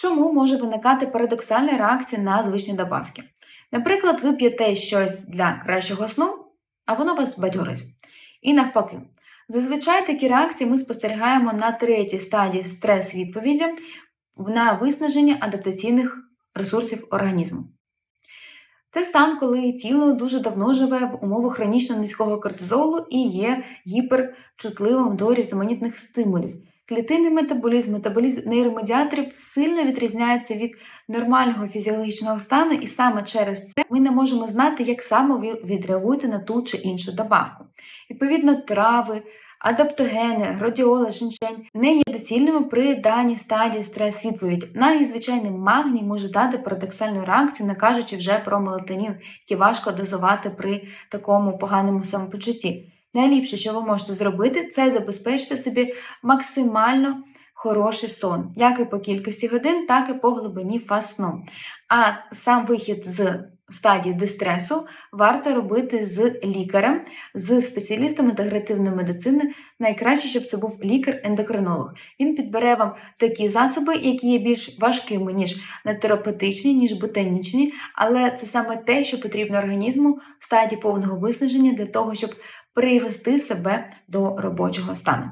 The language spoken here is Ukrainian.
Чому може виникати парадоксальна реакція на звичні добавки? Наприклад, ви п'єте щось для кращого сну, а воно вас бадьорить. І навпаки. Зазвичай такі реакції ми спостерігаємо на третій стадії стрес-відповіді на виснаження адаптаційних ресурсів організму. Це стан, коли тіло дуже давно живе в умовах хронічно низького кортизолу і є гіперчутливим до різноманітних стимулів. Клітинний метаболізм, метаболізм нейромедіаторів сильно відрізняється від нормального фізіологічного стану, і саме через це ми не можемо знати, як саме відреагуєте на ту чи іншу добавку. Відповідно, трави, адаптогени, градіола, женьшень не є доцільними при даній стадії стрес-відповідь. Навіть звичайний магній може дати парадоксальну реакцію, не кажучи вже про мелатонін, який важко дозувати при такому поганому самопочутті. Найліпше, що ви можете зробити, це забезпечити собі максимально хороший сон, як і по кількості годин, так і по глибині фаз сну. А сам вихід з стадії дистресу варто робити з лікарем, з спеціалістом інтегративної медицини. Найкраще, щоб це був лікар-ендокринолог. Він підбере вам такі засоби, які є більш важкими, ніж нетерапевтичні, ніж ботанічні, але це саме те, що потрібно організму в стадії повного виснаження для того, щоб привести себе до робочого стану.